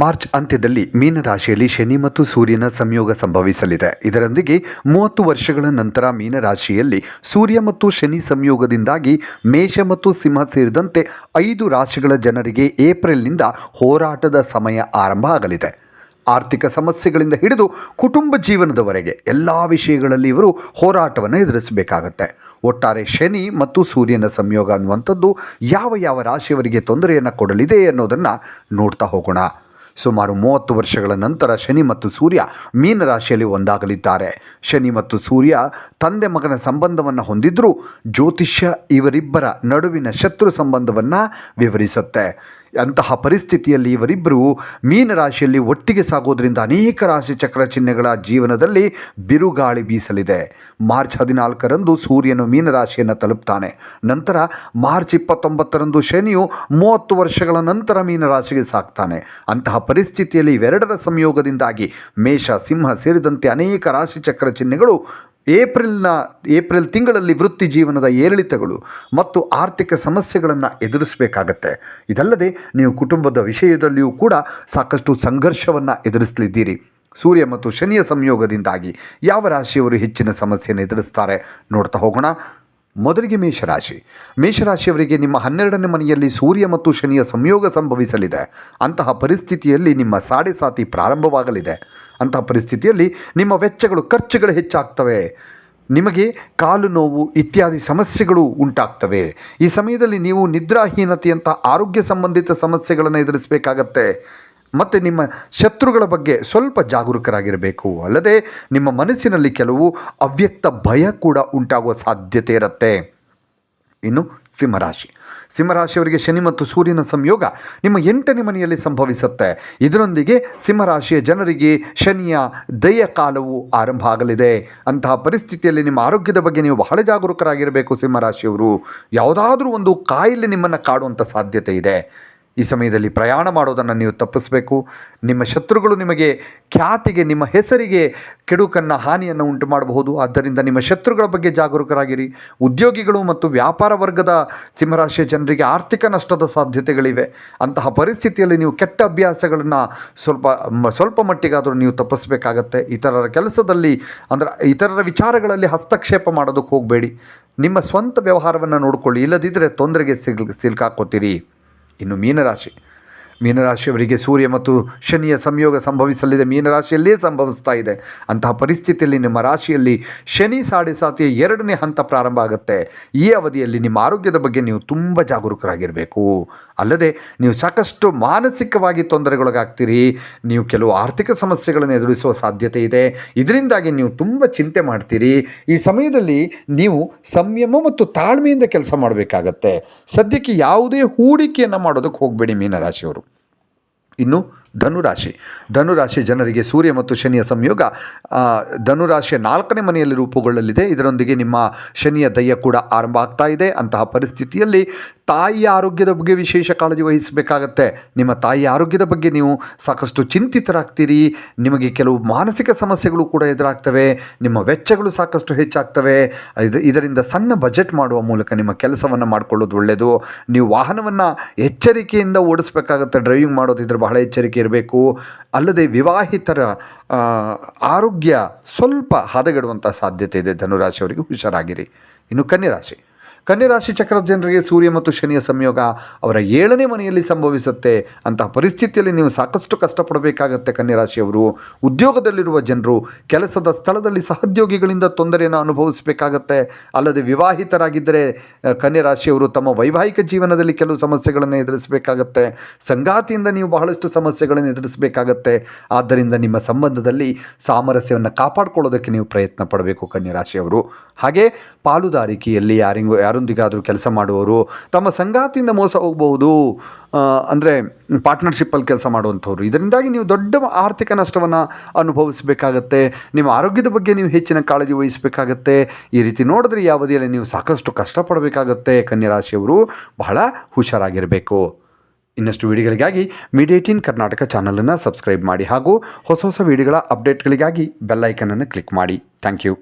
March ಅಂತ್ಯದಲ್ಲಿ ಮೀನರಾಶಿಯಲ್ಲಿ ಶನಿ ಮತ್ತು ಸೂರ್ಯನ ಸಂಯೋಗ ಸಂಭವಿಸಲಿದೆ. ಇದರೊಂದಿಗೆ ಮೂವತ್ತು ವರ್ಷಗಳ ನಂತರ ಮೀನರಾಶಿಯಲ್ಲಿ ಸೂರ್ಯ ಮತ್ತು ಶನಿ ಸಂಯೋಗದಿಂದಾಗಿ ಮೇಷ ಮತ್ತು ಸಿಂಹ ಸೇರಿದಂತೆ ಐದು ರಾಶಿಗಳ ಜನರಿಗೆ ಏಪ್ರಿಲ್ನಿಂದ ಹೋರಾಟದ ಸಮಯ ಆರಂಭ ಆಗಲಿದೆ. ಆರ್ಥಿಕ ಸಮಸ್ಯೆಗಳಿಂದ ಹಿಡಿದು ಕುಟುಂಬ ಜೀವನದವರೆಗೆ ಎಲ್ಲ ವಿಷಯಗಳಲ್ಲಿ ಇವರು ಹೋರಾಟವನ್ನು ಎದುರಿಸಬೇಕಾಗತ್ತೆ. ಒಟ್ಟಾರೆ ಶನಿ ಮತ್ತು ಸೂರ್ಯನ ಸಂಯೋಗ ಅನ್ನುವಂಥದ್ದು ಯಾವ ಯಾವ ರಾಶಿಯವರಿಗೆ ತೊಂದರೆಯನ್ನು ಕೊಡಲಿದೆ ಅನ್ನೋದನ್ನು ನೋಡ್ತಾ ಹೋಗೋಣ. ಸುಮಾರು ಮೂವತ್ತು ವರ್ಷಗಳ ನಂತರ ಶನಿ ಮತ್ತು ಸೂರ್ಯ ಮೀನರಾಶಿಯಲ್ಲಿ ಒಂದಾಗಲಿದ್ದಾರೆ. ಶನಿ ಮತ್ತು ಸೂರ್ಯ ತಂದೆ ಮಗನ ಸಂಬಂಧವನ್ನು ಹೊಂದಿದ್ದರೂ ಜ್ಯೋತಿಷ್ಯ ಇವರಿಬ್ಬರ ನಡುವಿನ ಶತ್ರು ಸಂಬಂಧವನ್ನು ವಿವರಿಸುತ್ತೆ. ಅಂತಹ ಪರಿಸ್ಥಿತಿಯಲ್ಲಿ ಇವರಿಬ್ಬರು ಮೀನರಾಶಿಯಲ್ಲಿ ಒಟ್ಟಿಗೆ ಸಾಗೋದರಿಂದ ಅನೇಕ ರಾಶಿ ಚಕ್ರ ಚಿಹ್ನೆಗಳ ಜೀವನದಲ್ಲಿ ಬಿರುಗಾಳಿ ಬೀಸಲಿದೆ. ಮಾರ್ಚ್ ಹದಿನಾಲ್ಕರಂದು ಸೂರ್ಯನು ಮೀನರಾಶಿಯನ್ನು ತಲುಪ್ತಾನೆ. ನಂತರ ಮಾರ್ಚ್ ಇಪ್ಪತ್ತೊಂಬತ್ತರಂದು ಶನಿಯು ಮೂವತ್ತು ವರ್ಷಗಳ ನಂತರ ಮೀನರಾಶಿಗೆ ಸಾಕ್ತಾನೆ. ಅಂತಹ ಪರಿಸ್ಥಿತಿಯಲ್ಲಿ ಇವೆರಡರ ಸಂಯೋಗದಿಂದಾಗಿ ಮೇಷ, ಸಿಂಹ ಸೇರಿದಂತೆ ಅನೇಕ ರಾಶಿ ಚಕ್ರ ಚಿಹ್ನೆಗಳು ಏಪ್ರಿಲ್ನ, ಏಪ್ರಿಲ್ ತಿಂಗಳಲ್ಲಿ ವೃತ್ತಿ ಜೀವನದ ಏರಿಳಿತಗಳು ಮತ್ತು ಆರ್ಥಿಕ ಸಮಸ್ಯೆಗಳನ್ನು ಎದುರಿಸಬೇಕಾಗತ್ತೆ. ಇದಲ್ಲದೆ ನೀವು ಕುಟುಂಬದ ವಿಷಯದಲ್ಲಿಯೂ ಕೂಡ ಸಾಕಷ್ಟು ಸಂಘರ್ಷವನ್ನು ಎದುರಿಸಲಿದ್ದೀರಿ. ಸೂರ್ಯ ಮತ್ತು ಶನಿಯ ಸಂಯೋಗದಿಂದಾಗಿ ಯಾವ ರಾಶಿಯವರು ಹೆಚ್ಚಿನ ಸಮಸ್ಯೆಯನ್ನು ಎದುರಿಸ್ತಾರೆ ನೋಡ್ತಾ ಹೋಗೋಣ. ಮೊದಲಿಗೆ ಮೇಷರಾಶಿ. ಮೇಷರಾಶಿಯವರಿಗೆ ನಿಮ್ಮ ಹನ್ನೆರಡನೇ ಮನೆಯಲ್ಲಿ ಸೂರ್ಯ ಮತ್ತು ಶನಿಯ ಸಂಯೋಗ ಸಂಭವಿಸಲಿದೆ. ಅಂತಹ ಪರಿಸ್ಥಿತಿಯಲ್ಲಿ ನಿಮ್ಮ ಸಾಡೆ ಸಾತಿ ಪ್ರಾರಂಭವಾಗಲಿದೆ. ಅಂತಹ ಪರಿಸ್ಥಿತಿಯಲ್ಲಿ ನಿಮ್ಮ ವೆಚ್ಚಗಳು, ಖರ್ಚುಗಳು ಹೆಚ್ಚಾಗ್ತವೆ. ನಿಮಗೆ ಕಾಲು ನೋವು ಇತ್ಯಾದಿ ಸಮಸ್ಯೆಗಳು ಉಂಟಾಗ್ತವೆ. ಈ ಸಮಯದಲ್ಲಿ ನೀವು ನಿದ್ರಾಹೀನತೆಯಂಥ ಆರೋಗ್ಯ ಸಂಬಂಧಿತ ಸಮಸ್ಯೆಗಳನ್ನು ಎದುರಿಸಬೇಕಾಗತ್ತೆ. ಮತ್ತು ನಿಮ್ಮ ಶತ್ರುಗಳ ಬಗ್ಗೆ ಸ್ವಲ್ಪ ಜಾಗರೂಕರಾಗಿರಬೇಕು. ಅಲ್ಲದೆ ನಿಮ್ಮ ಮನಸ್ಸಿನಲ್ಲಿ ಕೆಲವು ಅವ್ಯಕ್ತ ಭಯ ಕೂಡ ಉಂಟಾಗುವ ಸಾಧ್ಯತೆ ಇರುತ್ತೆ. ಇನ್ನು ಸಿಂಹರಾಶಿ. ಸಿಂಹರಾಶಿಯವರಿಗೆ ಶನಿ ಮತ್ತು ಸೂರ್ಯನ ಸಂಯೋಗ ನಿಮ್ಮ ಎಂಟನೇ ಮನೆಯಲ್ಲಿ ಸಂಭವಿಸುತ್ತೆ. ಇದರೊಂದಿಗೆ ಸಿಂಹರಾಶಿಯ ಜನರಿಗೆ ಶನಿಯ ದಯ ಕಾಲವು ಆರಂಭ ಆಗಲಿದೆ. ಅಂತಹ ಪರಿಸ್ಥಿತಿಯಲ್ಲಿ ನಿಮ್ಮ ಆರೋಗ್ಯದ ಬಗ್ಗೆ ನೀವು ಬಹಳ ಜಾಗರೂಕರಾಗಿರಬೇಕು ಸಿಂಹರಾಶಿಯವರು. ಯಾವುದಾದ್ರೂ ಒಂದು ಕಾಯಿಲೆ ನಿಮ್ಮನ್ನು ಕಾಡುವಂಥ ಸಾಧ್ಯತೆ ಇದೆ. ಈ ಸಮಯದಲ್ಲಿ ಪ್ರಯಾಣ ಮಾಡೋದನ್ನು ನೀವು ತಪ್ಪಿಸಬೇಕು. ನಿಮ್ಮ ಶತ್ರುಗಳು ನಿಮಗೆ ಖ್ಯಾತಿಗೆ, ನಿಮ್ಮ ಹೆಸರಿಗೆ ಕೆಡುಕನ್ನು, ಹಾನಿಯನ್ನು ಉಂಟು ಮಾಡಬಹುದು ಆದ್ದರಿಂದ ನಿಮ್ಮ ಶತ್ರುಗಳ ಬಗ್ಗೆ ಜಾಗರೂಕರಾಗಿರಿ. ಉದ್ಯೋಗಿಗಳು ಮತ್ತು ವ್ಯಾಪಾರ ವರ್ಗದ ಸಿಂಹರಾಶಿಯ ಜನರಿಗೆ ಆರ್ಥಿಕ ನಷ್ಟದ ಸಾಧ್ಯತೆಗಳಿವೆ. ಅಂತಹ ಪರಿಸ್ಥಿತಿಯಲ್ಲಿ ನೀವು ಕೆಟ್ಟ ಅಭ್ಯಾಸಗಳನ್ನು ಸ್ವಲ್ಪ ಸ್ವಲ್ಪ ಮಟ್ಟಿಗಾದರೂ ನೀವು ತಪ್ಪಿಸಬೇಕಾಗತ್ತೆ. ಇತರರ ಕೆಲಸದಲ್ಲಿ ಅಂದರೆ ಇತರರ ವಿಚಾರಗಳಲ್ಲಿ ಹಸ್ತಕ್ಷೇಪ ಮಾಡೋದಕ್ಕೆ ಹೋಗಬೇಡಿ. ನಿಮ್ಮ ಸ್ವಂತ ವ್ಯವಹಾರವನ್ನು ನೋಡಿಕೊಳ್ಳಿ. ಇಲ್ಲದಿದ್ದರೆ ತೊಂದರೆಗೆ ಸಿಲ್ ಸಿಲ್ಕಾಕೋತೀರಿ ಇನ್ನು ಮೀನರಾಶಿ ಮೀನರಾಶಿಯವರಿಗೆ ಸೂರ್ಯ ಮತ್ತು ಶನಿಯ ಸಂಯೋಗ ಸಂಭವಿಸಲಿದೆ. ಮೀನರಾಶಿಯಲ್ಲೇ ಸಂಭವಿಸ್ತಾ ಇದೆ. ಅಂತಹ ಪರಿಸ್ಥಿತಿಯಲ್ಲಿ ನಿಮ್ಮ ರಾಶಿಯಲ್ಲಿ ಶನಿ ಸಾಡೆ ಸಾತಿಯ ಎರಡನೇ ಹಂತ ಪ್ರಾರಂಭ ಆಗುತ್ತೆ. ಈ ಅವಧಿಯಲ್ಲಿ ನಿಮ್ಮ ಆರೋಗ್ಯದ ಬಗ್ಗೆ ನೀವು ತುಂಬ ಜಾಗರೂಕರಾಗಿರಬೇಕು. ಅಲ್ಲದೆ ನೀವು ಸಾಕಷ್ಟು ಮಾನಸಿಕವಾಗಿ ತೊಂದರೆಗೊಳಗಾಗ್ತೀರಿ. ನೀವು ಕೆಲವು ಆರ್ಥಿಕ ಸಮಸ್ಯೆಗಳನ್ನು ಎದುರಿಸುವ ಸಾಧ್ಯತೆ ಇದೆ. ಇದರಿಂದಾಗಿ ನೀವು ತುಂಬ ಚಿಂತೆ ಮಾಡ್ತೀರಿ. ಈ ಸಮಯದಲ್ಲಿ ನೀವು ಸಂಯಮ ಮತ್ತು ತಾಳ್ಮೆಯಿಂದ ಕೆಲಸ ಮಾಡಬೇಕಾಗತ್ತೆ. ಸದ್ಯಕ್ಕೆ ಯಾವುದೇ ಹೂಡಿಕೆಯನ್ನು ಮಾಡೋದಕ್ಕೆ ಹೋಗಬೇಡಿ ಮೀನರಾಶಿಯವರು. ಇನ್ನು ಧನುರಾಶಿ. ಧನುರಾಶಿ ಜನರಿಗೆ ಸೂರ್ಯ ಮತ್ತು ಶನಿಯ ಸಂಯೋಗ ಧನುರಾಶಿಯ ನಾಲ್ಕನೇ ಮನೆಯಲ್ಲಿ ರೂಪುಗೊಳ್ಳಲಿದೆ. ಇದರೊಂದಿಗೆ ನಿಮ್ಮ ಶನಿಯ ದಯ್ಯ ಕೂಡ ಆರಂಭ ಆಗ್ತಾ ಇದೆ. ಅಂತಹ ಪರಿಸ್ಥಿತಿಯಲ್ಲಿ ತಾಯಿಯ ಆರೋಗ್ಯದ ಬಗ್ಗೆ ವಿಶೇಷ ಕಾಳಜಿ ವಹಿಸಬೇಕಾಗತ್ತೆ. ನಿಮ್ಮ ತಾಯಿಯ ಆರೋಗ್ಯದ ಬಗ್ಗೆ ನೀವು ಸಾಕಷ್ಟು ಚಿಂತಿತರಾಗ್ತೀರಿ. ನಿಮಗೆ ಕೆಲವು ಮಾನಸಿಕ ಸಮಸ್ಯೆಗಳು ಕೂಡ ಎದುರಾಗ್ತವೆ. ನಿಮ್ಮ ವೆಚ್ಚಗಳು ಸಾಕಷ್ಟು ಹೆಚ್ಚಾಗ್ತವೆ. ಇದು, ಇದರಿಂದ ಸಣ್ಣ ಬಜೆಟ್ ಮಾಡುವ ಮೂಲಕ ನಿಮ್ಮ ಕೆಲಸವನ್ನು ಮಾಡಿಕೊಳ್ಳೋದು ಒಳ್ಳೆಯದು ನೀವು ವಾಹನವನ್ನು ಎಚ್ಚರಿಕೆಯಿಂದ ಓಡಿಸ್ಬೇಕಾಗತ್ತೆ. ಡ್ರೈವಿಂಗ್ ಮಾಡೋದಿದ್ರೆ ಬಹಳ ಎಚ್ಚರಿಕೆ ಇರಬೇಕು. ಅಲ್ಲದೆ ವಿವಾಹಿತರ ಆರೋಗ್ಯ ಸ್ವಲ್ಪ ಹದಗೆಡುವಂಥ ಸಾಧ್ಯತೆ ಇದೆ. ಧನುರಾಶಿಯವರಿಗೆ ಹುಷಾರಾಗಿರಿ. ಇನ್ನು ಕನ್ಯರಾಶಿ ಕನ್ಯರಾಶಿ ಚಕ್ರದ ಜನರಿಗೆ ಸೂರ್ಯ ಮತ್ತು ಶನಿಯ ಸಂಯೋಗ ಅವರ ಏಳನೇ ಮನೆಯಲ್ಲಿ ಸಂಭವಿಸುತ್ತೆ. ಅಂತಹ ಪರಿಸ್ಥಿತಿಯಲ್ಲಿ ನೀವು ಸಾಕಷ್ಟು ಕಷ್ಟಪಡಬೇಕಾಗತ್ತೆ ಕನ್ಯರಾಶಿಯವರು. ಉದ್ಯೋಗದಲ್ಲಿರುವ ಜನರು ಕೆಲಸದ ಸ್ಥಳದಲ್ಲಿ ಸಹೋದ್ಯೋಗಿಗಳಿಂದ ತೊಂದರೆಯನ್ನು ಅನುಭವಿಸಬೇಕಾಗತ್ತೆ. ಅಲ್ಲದೆ ವಿವಾಹಿತರಾಗಿದ್ದರೆ ಕನ್ಯರಾಶಿಯವರು ತಮ್ಮ ವೈವಾಹಿಕ ಜೀವನದಲ್ಲಿ ಕೆಲವು ಸಮಸ್ಯೆಗಳನ್ನು ಎದುರಿಸಬೇಕಾಗತ್ತೆ. ಸಂಗಾತಿಯಿಂದ ನೀವು ಬಹಳಷ್ಟು ಸಮಸ್ಯೆಗಳನ್ನು ಎದುರಿಸಬೇಕಾಗತ್ತೆ. ಆದ್ದರಿಂದ ನಿಮ್ಮ ಸಂಬಂಧದಲ್ಲಿ ಸಾಮರಸ್ಯವನ್ನು ಕಾಪಾಡಿಕೊಳ್ಳೋದಕ್ಕೆ ನೀವು ಪ್ರಯತ್ನ ಪಡಬೇಕು ಕನ್ಯರಾಶಿಯವರು. ಹಾಗೆ ಪಾಲುದಾರಿಕೆಯಲ್ಲಿ ಯಾರಿಗೂ ಯಾರೊಂದಿಗಾದರೂ ಕೆಲಸ ಮಾಡುವವರು ತಮ್ಮ ಸಂಗಾತಿಯಿಂದ ಮೋಸ ಹೋಗಬಹುದು ಅಂದರೆ ಪಾರ್ಟ್ನರ್ಶಿಪ್ಪಲ್ಲಿ ಕೆಲಸ ಮಾಡುವಂಥವ್ರು. ಇದರಿಂದಾಗಿ ನೀವು ದೊಡ್ಡ ಆರ್ಥಿಕ ನಷ್ಟವನ್ನು ಅನುಭವಿಸಬೇಕಾಗತ್ತೆ, ನಿಮ್ಮ ಆರೋಗ್ಯದ ಬಗ್ಗೆ ನೀವು ಹೆಚ್ಚಿನ ಕಾಳಜಿ ವಹಿಸಬೇಕಾಗತ್ತೆ. ಈ ರೀತಿ ನೋಡಿದ್ರೆ ಈ ಅವಧಿಯಲ್ಲಿ ನೀವು ಸಾಕಷ್ಟು ಕಷ್ಟಪಡಬೇಕಾಗತ್ತೆ ಕನ್ಯರಾಶಿಯವರು. ಬಹಳ ಹುಷಾರಾಗಿರಬೇಕು. ಇನ್ನಷ್ಟು ವಿಡಿಯೋಗಳಿಗಾಗಿ ಮೀಡಿಯೇಟಿನ್ ಕರ್ನಾಟಕ ಚಾನಲನ್ನು ಸಬ್ಸ್ಕ್ರೈಬ್ ಮಾಡಿ ಹಾಗೂ ಹೊಸ ಹೊಸ ವಿಡಿಯೋಗಳ ಅಪ್ಡೇಟ್ಗಳಿಗಾಗಿ ಬೆಲ್ಲೈಕನನ್ನು ಕ್ಲಿಕ್ ಮಾಡಿ. Thank you.